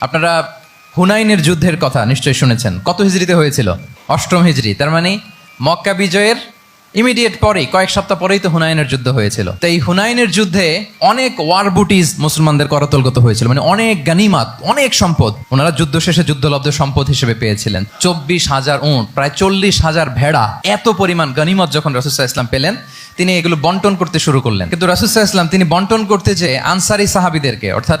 আপনারা হুনাইনের যুদ্ধের কথা নিশ্চয়ই শুনেছেন। কত হিজড়িতে হয়েছিল? অষ্টম হিজড়ি, তার মানে মক্কা বিজয়ের ইমিডিয়েট পরেই, কয়েক সপ্তাহ পরেই তো হুনাইনের যুদ্ধ হয়েছিল। তো এই হুনাইনের যুদ্ধে অনেক ওয়ার বুটিজ মুসলমানদের করতলগত হয়েছিল। মানে অনেক গানিমাত, অনেক সম্পদ। ওনারা যুদ্ধ শেষে যুদ্ধলব্ধ সম্পদ হিসেবে পেয়েছিলেন। চব্বিশ হাজার উঁট, প্রায় চল্লিশ হাজার ভেড়া, এত পরিমাণ গানিমত যখন রসুল্লাহ ইসলাম পেলেন, তিনি এগুলো বন্টন করতে শুরু করলেন। কিন্তু রসুল্লাহ ইসলাম তিনি বন্টন করতে যে আনসারি সাহাবিদেরকে, অর্থাৎ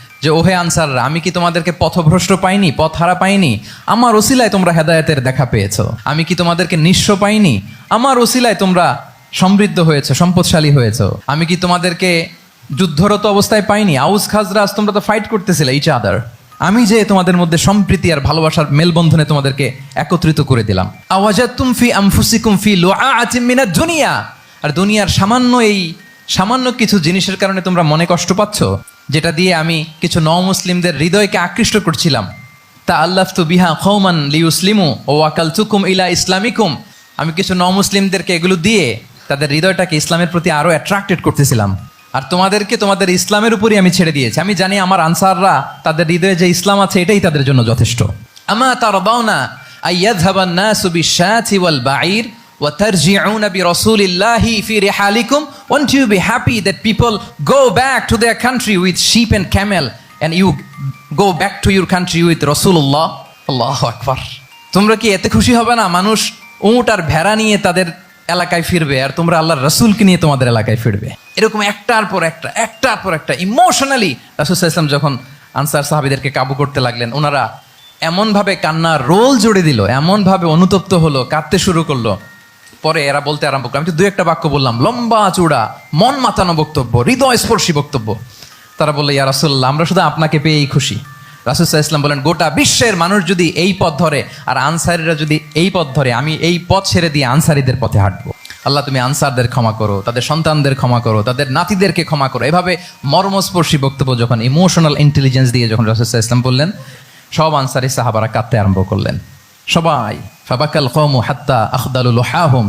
যে, ওহে আনসাররা, আমি কি তোমাদেরকে পথভ্রষ্ট পাইনি পথ হারা পাইনি? আমার ওসিলায় তোমরা হেদায়েতের দেখা পেয়েছ। আমি কি তোমাদেরকে নিঃস্ব পাইনি? আমার ওসিলায় তোমরা সমৃদ্ধ হয়েছে, সম্পদশালী হয়েছো। আমি কি তোমাদেরকে যুদ্ধরত অবস্থায় পাইনি? আউস খাজরাজ তোমরা তো ফাইট করতেছিলে ইচ আদার আমি যে তোমাদের মধ্যে সম্প্রীতি আর ভালোবাসার মেলবন্ধনে তোমাদেরকে একত্রিত করে দিলাম। আওয়াজাতুম ফি আনফুসিকুম ফি মিনাদ দুনিয়া। আর দুনিয়ার সামান্য এই সামান্য কিছু জিনিসের কারণে তোমরা মনে কষ্ট পাচ্ছ? যেটা দিয়ে আমি কিছু ন মুসলিমদের হৃদয়কে আকৃষ্ট করছিলাম। তা আল্লাহ তু বিহা খৌমান লিউসলিমু ও ওয়াকাল চুকুম ইলা ইসলামিকুম। আমি কিছু ন মুসলিমদেরকে এগুলো দিয়ে তাদের হৃদয়টাকে ইসলামের প্রতি আরও অ্যাট্রাক্টেড করতেছিলাম। আর তোমাদেরকে তোমাদের ইসলামের উপরই আমি ছেড়ে দিয়েছি। আমি জানি আমার আনসাররা তাদের হৃদয়ে যে ইসলাম আছে, এটাই তাদের জন্য যথেষ্ট। আমা তার দাওনা আইয়াযহাবান নাসু বিশ-শাতি ওয়াল বাঈর। وترجعون برسول الله في رحالكم won't you be happy that people go back to their country with sheep and camel and you go back to your country with Rasulullah আল্লাহু আকবার তোমরা কি এতে খুশি হবে না মানুষ উট আর ভেড়া নিয়ে তাদের এলাকায় ফিরবে আর তোমরা আল্লাহর রসুলকে নিয়ে তোমাদের এলাকায় ফিরবে এরকম একটার পর একটা একটার পর একটা ইমোশনালি রাসুল ইসলাম যখন আনসার সাহাবিদেরকে কাবু করতে লাগলেন ওনারা এমনভাবে কান্নার রোল জুড়ে দিল এমনভাবে অনুতপ্ত হলো কাঁদতে শুরু করলো পরে এরা বলতে আরম্ভ করল আমি তো দু একটা বাক্য বললাম, লম্বা চূড়া, মন মাতানো বক্তব্য হৃদয় স্পর্শী বক্তব্য। তারা বলল, ইয়া রাসুল্লাহ আমরা শুধু আপনাকে পেয়েই খুশি। রাসুসাহ ইসলাম বলেন, গোটা বিশ্বের মানুষ যদি এই পথ ধরে আর আনসারিরা যদি এই পথ ধরে, আমি এই পথ ছেড়ে দিয়ে আনসারিদের পথে হাঁটবো। আল্লাহ, তুমি আনসারদের ক্ষমা করো, তাদের সন্তানদের ক্ষমা করো, তাদের নাতিদেরকে ক্ষমা করো। এভাবে মর্মস্পর্শী বক্তব্য যখন ইমোশনাল ইন্টেলিজেন্স দিয়ে যখন রাসুসাহ ইসলাম বললেন, সব আনসারি সাহাবারা কাঁদতে আরম্ভ করলেন। সবাই, ফাবাকাল কৌম হাত্তা আখদালুল হাহুম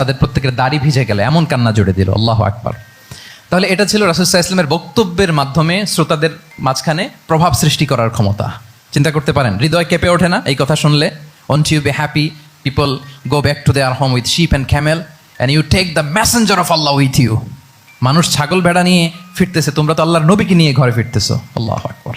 তাদের প্রত্যেকের দাড়ি ভিজে গেল, এমন কান্না জুড়ে দিল, আল্লাহ আকবার। তাহলে এটা ছিল রাসুসাহ ইসলামের বক্তব্যের মাধ্যমে শ্রোতাদের মাঝখানে প্রভাব সৃষ্টি করার ক্ষমতা। চিন্তা করতে পারেন, হৃদয় কেঁপে ওঠে না এই কথা শুনলে? Won't you be happy people go back to their home with sheep and camel and you take the messenger of Allah with you মানুষ ছাগল ভেড়া নিয়ে ফিরতেছে, তোমরা তো আল্লাহর নবীকে নিয়ে ঘরে ফিরতেছো, আল্লাহ আকবর।